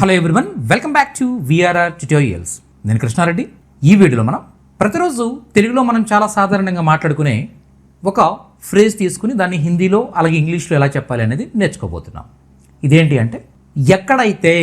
Hello everyone welcome back to VRR tutorials నేను కృష్ణారెడ్డి. ఈ వీడియోలో మనం ప్రతిరోజు తెలుగులో మనం చాలా సాధారణంగా మాట్లాడుకునే ఒక ఫ్రేజ్ తీసుకుని దాన్ని హిందీలో అలాగే ఇంగ్లీష్లో ఎలా చెప్పాలి అనేది నేర్చుకోబోతున్నాం. ఇదేంటి అంటే ఎక్కడైతే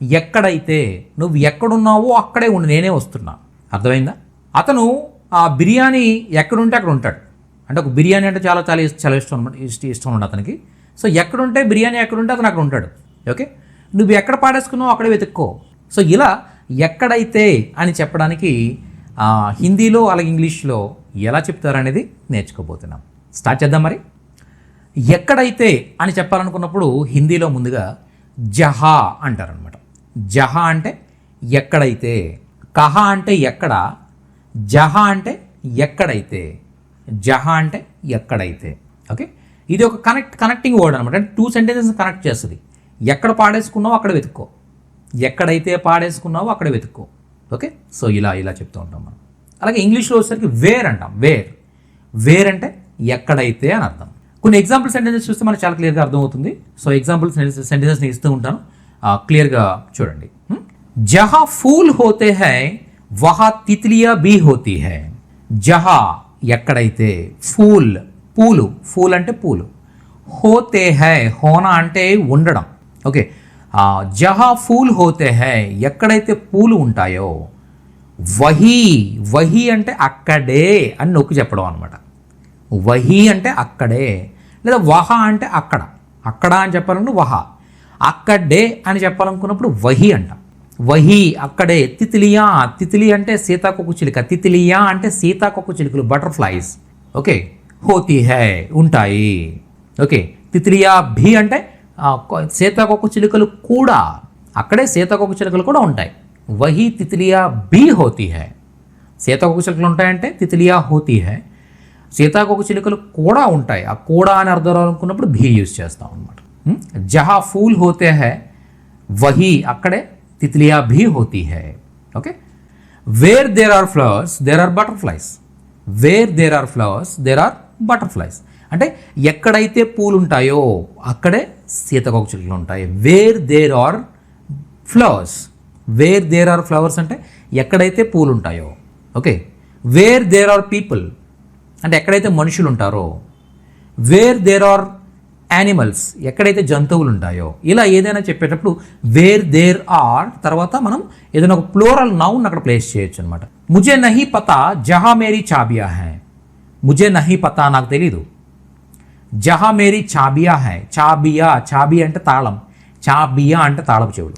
ఎక్కడైతే నువ్వు ఎక్కడున్నావో అక్కడే ఉండి నేనే వస్తున్నా. అర్థమైందా? అతను ఆ బిర్యానీ ఎక్కడుంటే అక్కడ ఉంటాడు. అంటే ఒక బిర్యానీ అంటే చాలా చాలా చాలా ఇష్టం అనమాట ఇష్టం ఉండదు అతనికి. సో ఎక్కడుంటే బిర్యానీ ఎక్కడుంటే అతను అక్కడ ఉంటాడు. ఓకే? నువ్వు ఎక్కడ పాడేసుకున్నావు అక్కడ వెతుక్కో. సో ఇలా ఎక్కడైతే అని చెప్పడానికి హిందీలో అలాగే ఇంగ్లీష్లో ఎలా చెప్తారనేది నేర్చుకోబోతున్నాం. స్టార్ట్ చేద్దాం మరి. ఎక్కడైతే అని చెప్పాలనుకున్నప్పుడు హిందీలో ముందుగా జహా అంటారనమాట జహా అంటే ఎక్కడైతే కహ అంటే ఎక్కడ జహా అంటే ఎక్కడైతే జహా అంటే ఎక్కడైతే. ఓకే? ఇది ఒక కనెక్ట్ కనెక్టింగ్ వర్డ్ అనమాట అంటే టూ సెంటెన్సెస్ కనెక్ట్ చేస్తుంది. ఎక్కడ పాడేసుకున్నావో అక్కడ వెతుక్కో. ఎక్కడైతే పాడేసుకున్నావో అక్కడ వెతుక్కో. ఓకే? సో ఇలా ఇలా చెప్తూ ఉంటాం మనం. అలాగే ఇంగ్లీష్లో వచ్చేసరికి వేర్ అంటాం. వేర్. వేర్ అంటే ఎక్కడైతే అని అర్థం. కొన్ని ఎగ్జాంపుల్ సెంటెన్సెస్ చూస్తే మనకు చాలా క్లియర్గా అర్థమవుతుంది. సో ఎగ్జాంపుల్ సెంటెన్సెస్ని ఇస్తూ ఉంటాను. క్లియర్గా చూడండి. జహా ఫూల్ హోతే హై వహా తిత్లియా బీ హోతీ హై. జహా ఎక్కడైతే ఫూల్ పూలు. ఫూల్ అంటే పూలు. హోతే హై హోనా అంటే ఉండడం. ఓకే. జహా ఫూల్ హోతే హై ఎక్కడైతే పూలు ఉంటాయో వహీ వహీ అంటే అక్కడే అని నొక్కి చెప్పడం అనమాట వహీ అంటే అక్కడే లేదా వహ అంటే అక్కడ. అక్కడ అని చెప్పాలంటే వహ. అక్కడే అని చెప్పాలనుకున్నప్పుడు వహి అంట. వహి అక్కడే. తితిలియా తితిలి అంటే సీతాకొక చిలుక. తితిలియా అంటే సీతాకొక చిలుకలు బటర్ఫ్లైస్. ఓకే. హోతీ హై ఉంటాయి. ఓకే. తితిలియా భీ అంటే సీతాకోక చిలుకలు కూడా అక్కడే సీతాకొక చిలుకలు కూడా ఉంటాయి. వహి తితిలియా బీ హోతీ హై. సీతాకొక చిలుకలు ఉంటాయంటే తితిలియా హోతీ హై. సీతాకోక చిలుకలు కూడా ఉంటాయి. ఆ కూడా అని అర్థం అనుకున్నప్పుడు భీ యూజ్ చేస్తాం అనమాట జహా ఫూల్ హోతే హై వహీ అక్కడే తితిలియా భీ హోతీ high. Okay? Where there are flowers there are butterflies. Where there are flowers there are butterflies. అంటే ఎక్కడైతే పూలు ఉంటాయో అక్కడే సీతాకొక చిలుకలు ఉంటాయి. Where there are flowers where there are flowers అంటే ఎక్కడైతే పూలు ఉంటాయో. Okay where there are people అంటే ఎక్కడైతే మనుషులు ఉంటారో. వేర్ దేర్ ఆర్ యానిమల్స్ ఎక్కడైతే జంతువులు ఉంటాయో. ఇలా ఏదైనా చెప్పేటప్పుడు వేర్ దేర్ ఆర్ తర్వాత మనం ఏదైనా ఒక ప్లోరల్ నౌన్ అక్కడ ప్లేస్ చేయొచ్చు అనమాట ముజే నహి పతా జహా మేరీ చాబియా హై. ముజే నహి పతా నాకు తెలీదు. జహా మేరీ చాబియా హై. చాబియా చాబి అంటే తాళం. చాబియా అంటే తాళపు చెవులు.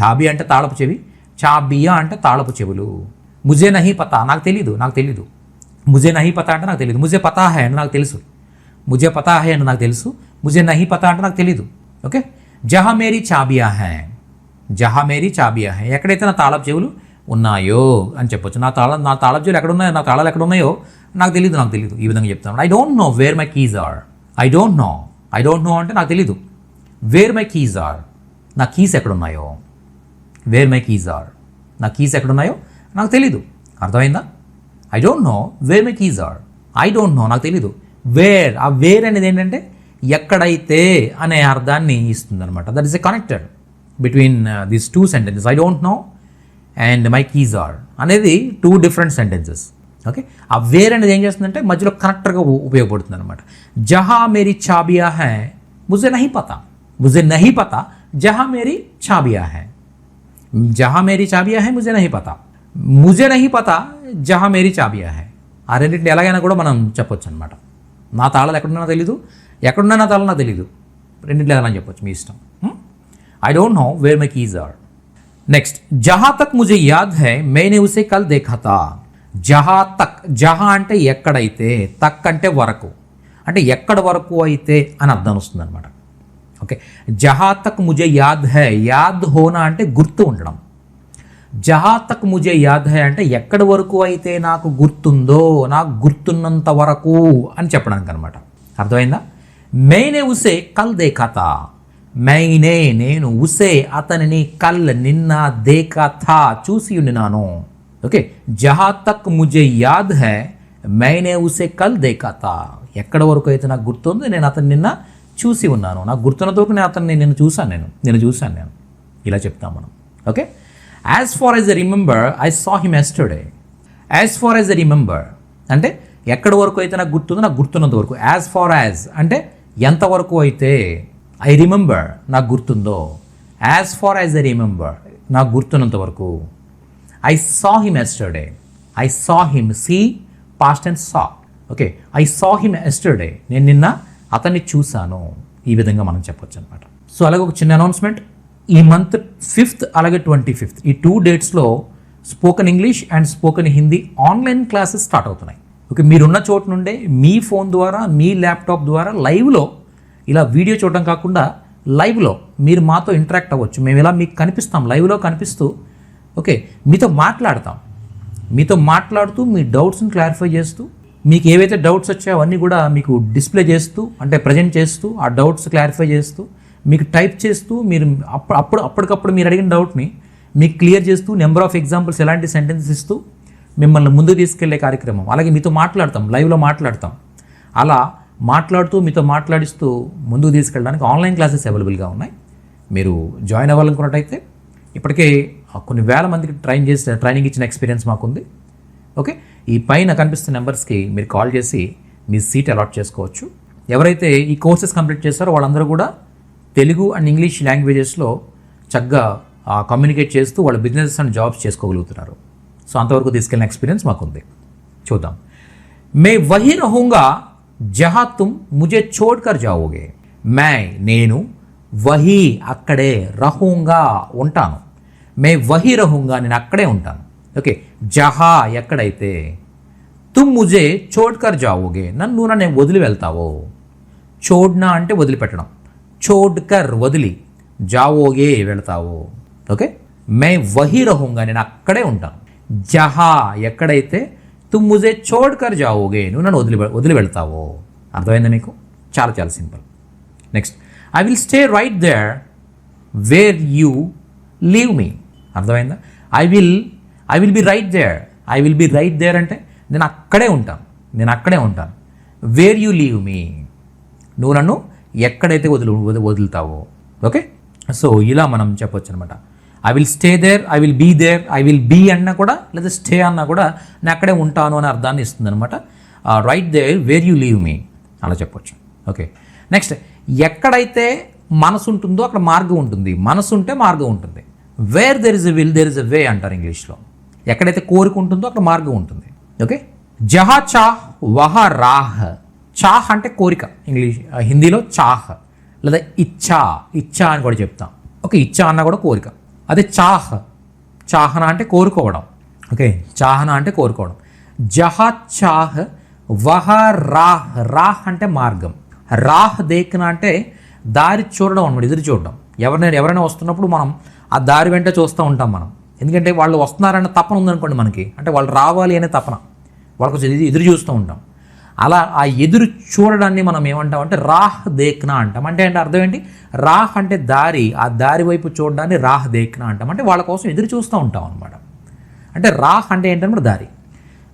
చాబి అంటే తాళపు చెవి. చాబియా అంటే తాళపు చెవులు. ముజే నహి పతా. నాకు తెలీదు నాకు తెలీదు. ముజే నహి పతా అంటే నాకు తెలియదు ముజే పతా హై అని నాకు తెలుసు. ముజే పతా హై అని నాకు తెలుసు. ముజే నహి పతా అంటే నాకు తెలీదు. ఓకే? జహా మేరీ చాబియా హై. జహా మేరీ చాబియా హై. ఎక్కడైతే నా తాళపు చెవులు ఉన్నాయో అని చెప్పొచ్చు. నా తాళ నా తాళపు చెవులు ఎక్కడ ఉన్నాయో నా తాళాలు ఎక్కడ ఉన్నాయో నాకు తెలియదు నాకు తెలియదు ఈ విధంగా చెప్తాను I don't know where my keys are I don't know I don't know అంటే నాకు తెలీదు. వేర్ మై కీజ్ ఆర్ నా కీస్ ఎక్కడున్నాయో? వేర్ మై కీస్ ఆర్ నా కీస్ ఎక్కడున్నాయో? నాకు తెలీదు. అర్థమైందా? I don't know where my keys are I don't know నాకు తెలీదు. వేర్ ఆ వేర్ అనేది ఏంటంటే ఎక్కడైతే అనే అర్థాన్ని ఇస్తుంది అనమాట that is a connected between these two sentences I don't know and my keys are అనేది టూ డిఫరెంట్ సెంటెన్సెస్ ఓకే ఆ వేర్ అనేది ఏం చేస్తుందంటే మధ్యలో కనెక్టర్గా ఉపయోగపడుతుంది అనమాట జహా మేరీ చాబియా హై ముజే నహీ పతా. ముజే నహీ పతా జహా మేరీ చాబియా హై. జహా మేరీ చాబియా హై ముజే నహీ పతా. ముజే నహీ పతా జహా మేరీ చాబియా హై. ఆ రెండింటిని ఎలాగైనా కూడా మనం చెప్పొచ్చు అనమాట నా తాళాలు ఎక్కడున్నా తెలీదు. ఎక్కడున్నా నా తాళాలు నాకు తెలీదు. రెండింటిలో ఎలా చెప్పొచ్చు మీ ఇష్టం. I don't know where my keys are next జహా తక్ ముజే యాద్ హై మేనే ఉసే కల్ దేఖా తా జహా తక్ జహా అంటే ఎక్కడైతే తక్ అంటే వరకు. అంటే ఎక్కడ వరకు అయితే అని అర్థం వస్తుంది అనమాట ఓకే? జహా తక్ ముజే యాద్ హై. యాద్ హోనా అంటే గుర్తు ఉండడం. జహా తక్ ముజే యాద్ హై అంటే ఎక్కడి వరకు అయితే నాకు గుర్తుందో నాకు గుర్తున్నంత వరకు అని చెప్పడానికి అనమాట అర్థమైందా? మెయినే ఉసే కల్ దేఖాతా. మైనే నేను ఉసే అతనిని కల్ నిన్న దే కథ చూసి ఉండినాను. ఓకే జహా తక్ ముజే యాద్ హై మైనే ఉసే కల్ దేకా తా ఎక్కడ వరకు అయితే నాకు గుర్తుందో నేను అతను నిన్న చూసి ఉన్నాను. నాకు గుర్తున్నంత వరకు నేను అతన్ని నిన్ను చూశాను నేను. నేను చూశాను నేను. ఇలా చెప్తాం మనం. Okay as far as I remember I saw him yesterday as far as I remember అంటే ఎక్కడ వరకు అయితే నాకు గుర్తుందో నాకు గుర్తున్నంత వరకు. యాజ్ ఫార్ యాజ్ అంటే ఎంతవరకు అయితే ఐ రిమెంబర్ నాకు గుర్తుందో. As far as I remember నాకు గుర్తున్నంత వరకు. I saw him yesterday I saw him see past and saw okay I saw him yesterday నేను నిన్న అతన్ని చూశాను. ఈ విధంగా మనం చెప్పొచ్చు అనమాట సో అలాగే ఒక చిన్న అనౌన్స్మెంట్ ఈ మంత్ ఫిఫ్త్ అలాగే ట్వంటీ ఫిఫ్త్ ఈ two డేట్స్లో spoken English and spoken Hindi online classes start అవుతున్నాయి. ఓకే. మీరున్న చోటు నుండే మీ ఫోన్ ద్వారా మీ ల్యాప్టాప్ ద్వారా లైవ్లో ఇలా వీడియో చూడడం కాకుండా లైవ్లో మీరు మాతో ఇంటరాక్ట్ అవ్వచ్చు. మేము ఇలా మీకు కనిపిస్తాం. లైవ్లో కనిపిస్తూ ఓకే మీతో మాట్లాడతాం. మీతో మాట్లాడుతూ మీ డౌట్స్ని క్లారిఫై చేస్తూ మీకు ఏవైతే డౌట్స్ వచ్చాయో అవన్నీ కూడా మీకు డిస్ప్లే చేస్తూ అంటే ప్రజెంట్ చేస్తూ ఆ డౌట్స్ క్లారిఫై చేస్తూ మీకు టైప్ చేస్తూ మీరు అప్పుడు అప్పుడు అప్పటికప్పుడు మీరు అడిగిన డౌట్ని మీకు క్లియర్ చేస్తూ నెంబర్ ఆఫ్ ఎగ్జాంపుల్స్ ఎలాంటి సెంటెన్సెస్ ఇస్తూ మిమ్మల్ని ముందుకు తీసుకెళ్ళే కార్యక్రమం. అలాగే మీతో మాట్లాడతాం లైవ్లో మాట్లాడతాం. అలా మాట్లాడుతూ మీతో మాట్లాడిస్తూ ముందుకు తీసుకెళ్ళడానికి ఆన్లైన్ క్లాసెస్ అవైలబుల్గా ఉన్నాయి. మీరు జాయిన్ అవ్వాలనుకున్నట్టయితే ఇప్పటికే కొన్ని వేల మందికి ట్రైన్ చేసి ట్రైనింగ్ ఇచ్చిన ఎక్స్పీరియన్స్ మాకుంది. ఓకే ఈ పైన కనిపిస్తున్న నెంబర్స్కి మీరు కాల్ చేసి మీ సీట్ అలాట్ చేసుకోవచ్చు. ఎవరైతే ఈ కోర్సెస్ కంప్లీట్ చేస్తారో వాళ్ళందరూ కూడా తెలుగు అండ్ ఇంగ్లీష్ లాంగ్వేజెస్లో చక్కగా కమ్యూనికేట్ చేస్తూ వాళ్ళ బిజినెస్ అండ్ జాబ్స్ చేసుకోగలుగుతున్నారు. సో అంతవరకు తీసుకెళ్ళిన ఎక్స్పీరియన్స్ మాకుంది. చూద్దాం. మే వహీ రహూంగా జహా తుమ్ ముజే చోడ్ కర్ జావోగే. మై నేను వహీ అక్కడే రహూంగా ఉంటాను. మే వహీ రహుంగా నేను అక్కడే ఉంటాను. ఓకే జహా ఎక్కడైతే? తుమ్ ముజే చోడ్ జావోగే నన్ను నన్ను వదిలి వెళ్తావో? చోడ్నా అంటే వదిలిపెట్టడం. చోడ్కర్ వదిలి జావోగే వెళ్తావో? ఓకే మే వహీ రహుంగా నేను అక్కడే ఉంటాను. జహా ఎక్కడైతే? తుమ్ ముజే చోడ్ జావోగే నువ్వు నన్ను వదిలి వదిలి వెళ్తావో? అర్థమైందా మీకు? చాలా చాలా simple. Next I will stay right there where you leave me. అర్థమైందా? I will I will be right there I will be right there అంటే నేను అక్కడే ఉంటాను. నేను అక్కడే ఉంటాను. వేర్ యూ లీవ్ మీ నువ్వు నన్ను ఎక్కడైతే వదులు వది- వదులుతావో. ఓకే సో ఇలా మనం చెప్పొచ్చు అనమాట I will stay there I will be there I will be అన్నా కూడా లేదా స్టే అన్నా కూడా నేను అక్కడే ఉంటాను అనే అర్థాన్ని ఇస్తుంది అనమాట right there where you leave me అలా చెప్పొచ్చు. ఓకే నెక్స్ట్ ఎక్కడైతే మనసు ఉంటుందో అక్కడ మార్గం ఉంటుంది. మనసు ఉంటే మార్గం ఉంటుంది. Where there is a will there is a way అంటారు ఇంగ్లీష్లో. ఎక్కడైతే కోరిక ఉంటుందో అక్కడ మార్గం ఉంటుంది. ఓకే? జహా చాహ్ వహ రాహ్. చాహ్ అంటే కోరిక. ఇంగ్లీష్ హిందీలో చాహ్. లేదా ఇచ్చా. ఇచ్చా అని కూడా చెప్తాం. ఓకే? ఇచ్చా అన్న కూడా కోరిక. అదే చాహ్. చాహన అంటే కోరుకోవడం. ఓకే? చాహన అంటే కోరుకోవడం. జహా చాహ్ వహ రాహ్. రాహ్ అంటే మార్గం. రాహ్ దేక్న అంటే దారి చూడడం అనమాట ఎదురు చూడడం. ఎవరైనా ఎవరైనా వస్తున్నప్పుడు మనం ఆ దారి వెంట చూస్తూ ఉంటాం మనం. ఎందుకంటే వాళ్ళు వస్తున్నారన్న తపన ఉందనుకోండి మనకి. అంటే వాళ్ళు రావాలి అనే తపన. వాళ్ళ కొంచెం ఎదురు- చూస్తూ ఉంటాం. అలా ఆ ఎదురు చూడడాన్ని మనం ఏమంటాం అంటే రాహ్ దేక్నా అంటాం. అంటే అంటే అర్థం ఏంటి? రాహ్ అంటే దారి. ఆ దారి వైపు చూడడాన్ని రాహ్ దేక్నా అంటాం. అంటే వాళ్ళ కోసం ఎదురు చూస్తూ ఉంటాం అనమాట అంటే రాహ్ అంటే ఏంటంటే దారి.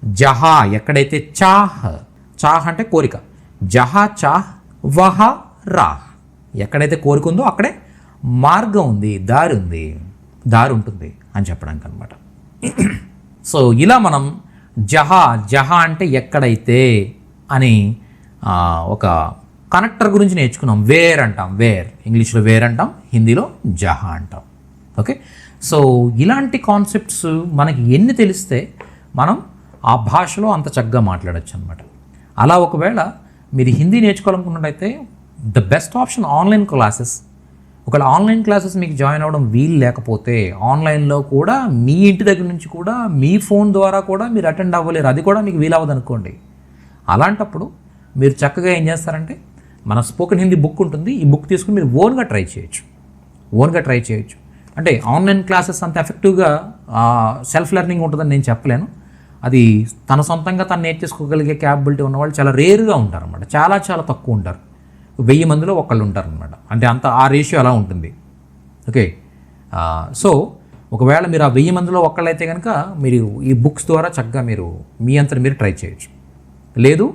జహా ఎక్కడైతే చాహ్ చాహ్ అంటే కోరిక. జహా చాహ్ వహ రాహ్. ఎక్కడైతే కోరిక ఉందో అక్కడే మార్గం ఉంది దారి ఉంది దారి ఉంటుంది అని చెప్పడానికి అనమాట సో ఇలా మనం జహా జహా అంటే ఎక్కడైతే అని ఒక కనెక్టర్ గురించి నేర్చుకున్నాం. వేర్ అంటాం వేర్. ఇంగ్లీష్లో వేర్ అంటాం హిందీలో జహా అంటాం. ఓకే? సో ఇలాంటి కాన్సెప్ట్స్ మనకి ఎన్ని తెలిస్తే మనం ఆ భాషలో అంత చక్కగా మాట్లాడచ్చు అనమాట అలా ఒకవేళ మీరు Hindi నేర్చుకోవాలనుకున్నట్టయితే the best option online classes ఒకవేళ ఆన్లైన్ క్లాసెస్ మీకు జాయిన్ అవ్వడం వీలు లేకపోతే ఆన్లైన్లో కూడా మీ ఇంటి దగ్గర నుంచి కూడా మీ ఫోన్ ద్వారా కూడా మీరు అటెండ్ అవ్వలేరు. అది కూడా మీకు వీలవ్వదు అనుకోండి. అలాంటప్పుడు మీరు చక్కగా ఏం చేస్తారంటే మన స్పోకెన్ హిందీ బుక్ ఉంటుంది. ఈ బుక్ తీసుకుని మీరు ఓన్గా ట్రై చేయొచ్చు. ఓన్గా ట్రై చేయొచ్చు. అంటే ఆన్లైన్ క్లాసెస్ అంత ఎఫెక్టివ్గా సెల్ఫ్ లెర్నింగ్ ఉంటుందని నేను చెప్పలేను. అది తన సొంతంగా తను నేర్చేసుకోగలిగే క్యాపబిలిటీ ఉన్న వాళ్ళు చాలా రేరుగా ఉంటారు అనమాట చాలా చాలా తక్కువ ఉంటారు. వెయ్యి మందిలో ఒకళ్ళు ఉంటారు అనమాట అంటే అంత ఆ రేషియో అలా ఉంటుంది. ఓకే? సో ఒకవేళ మీరు ఆ వెయ్యి మందిలో ఒక్కళ్ళైతే కనుక మీరు ఈ బుక్స్ ద్వారా చక్కగా మీరు మీ అంతా మీరు ట్రై చేయొచ్చు. లేదు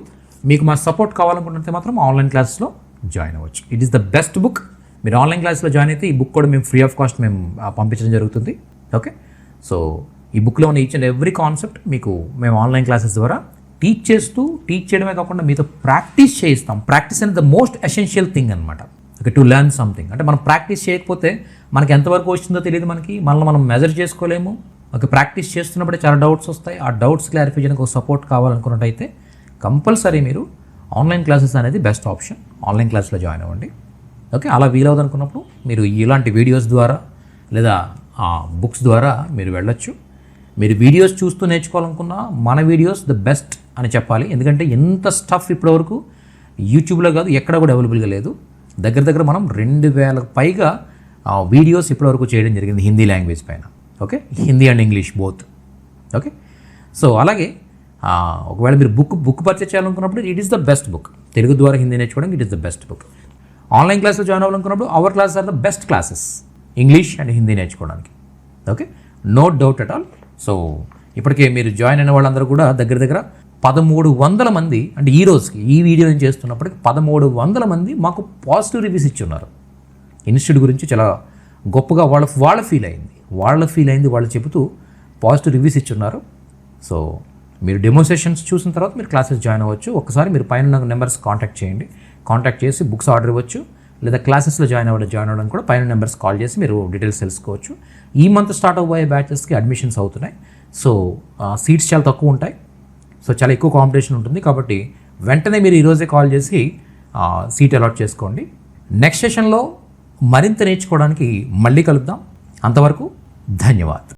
మీకు మా సపోర్ట్ కావాలనుకుంటే మాత్రం ఆన్లైన్ క్లాసెస్లో జాయిన్ అవ్వచ్చు. It is the best book మీరు ఆన్లైన్ క్లాస్లో జాయిన్ అయితే ఈ బుక్ కూడా మేము ఫ్రీ ఆఫ్ కాస్ట్ మేము పంపించడం జరుగుతుంది. ఓకే? సో ఈ బుక్లో ఉన్న ఈచ్ అండ్ ఎవ్రీ కాన్సెప్ట్ మీకు మేము ఆన్లైన్ క్లాసెస్ ద్వారా టీచ్ చేస్తూ టీచ్ చేయడమే కాకుండా మీతో ప్రాక్టీస్ చేయిస్తాం. ప్రాక్టీస్ అనేది ద మోస్ట్ ఎసెన్షియల్ థింగ్ అనమాట ఓకే టు లెర్న్ సంథింగ్ అంటే మనం ప్రాక్టీస్ చేయకపోతే మనకి ఎంతవరకు వచ్చిందో తెలియదు మనకి. మనల్ని మనం మెజర్ చేసుకోలేము. ఓకే ప్రాక్టీస్ చేస్తున్నప్పుడే చాలా డౌట్స్ వస్తాయి. ఆ డౌట్స్ క్లారిఫై చేయడానికి ఒక సపోర్ట్ కావాలనుకున్నట్టయితే కంపల్సరీ మీరు ఆన్లైన్ క్లాసెస్ అనేది బెస్ట్ ఆప్షన్ ఆన్లైన్ క్లాస్లో జాయిన్ అవ్వండి. ఓకే అలా వీలవుతుంది అనుకున్నప్పుడు మీరు ఇలాంటి వీడియోస్ ద్వారా లేదా బుక్స్ ద్వారా మీరు వెళ్ళొచ్చు. మీరు వీడియోస్ చూస్తూ నేర్చుకోవాలనుకున్నా మన వీడియోస్ ద బెస్ట్ అని చెప్పాలి. ఎందుకంటే ఎంత స్టఫ్ ఇప్పటివరకు యూట్యూబ్లో కాదు ఎక్కడ కూడా అవైలబుల్గా లేదు. దగ్గర దగ్గర మనం రెండు వేలకు పైగా ఆ, వీడియోస్ ఇప్పటివరకు చేయడం జరిగింది హిందీ లాంగ్వేజ్ పైన. Okay Hindi and English both okay so అలాగే ఒకవేళ మీరు బుక్ బుక్ పర్చేస్ చేయాలనుకున్నప్పుడు it is the best book Telugu ద్వారా హిందీ నేర్చుకోవడానికి it is the best book online క్లాస్లో join అవ్వాలనుకున్నప్పుడు our class are the best classes English and Hindi నేర్చుకోవడానికి. Okay no doubt at all so ఇప్పటికే మీరు join అయిన వాళ్ళందరూ కూడా దగ్గర దగ్గర పదమూడు వందల మంది అంటే ఈ రోజుకి ఈ వీడియో నేను చేస్తున్నప్పటికి పదమూడు వందల మంది మాకు పాజిటివ్ రివ్యూస్ ఇచ్చి ఉన్నారు ఇన్స్టిట్యూట్ గురించి చాలా గొప్పగా వాళ్ళ వాళ్ళ ఫీల్ అయింది. వాళ్ళ ఫీల్ అయింది వాళ్ళు చెబుతూ పాజిటివ్ రివ్యూస్ ఇచ్చున్నారు. సో మీరు డెమోన్స్ట్రేషన్స్ చూసిన తర్వాత మీరు క్లాసెస్ జాయిన్ అవ్వచ్చు. ఒకసారి మీరు పైన నెంబర్స్ కాంటాక్ట్ చేయండి. కాంటాక్ట్ చేసి బుక్స్ ఆర్డర్ ఇవ్వచ్చు లేదా క్లాసెస్లో జాయిన్ అవ్వడం జాయిన్ అవ్వడానికి కూడా పైన నెంబర్స్ కాల్ చేసి మీరు డీటెయిల్స్ తెలుసుకోవచ్చు. ఈ మంత్ స్టార్ట్ అవ్వబోయే బ్యాచెస్కి అడ్మిషన్స్ అవుతున్నాయి. సో సీట్స్ చాలా తక్కువ ఉంటాయి. సో చాలా ఎక్కువ కాంపిటీషన్ ఉంటుంది కాబట్టి వెంటనే మీరు ఈరోజే కాల్ చేసి సీట్ అలాట్ చేసుకోండి. నెక్స్ట్ సెషన్లో మరింత నేర్చుకోవడానికి మళ్ళీ కలుద్దాం. అంతవరకు ధన్యవాదాలు.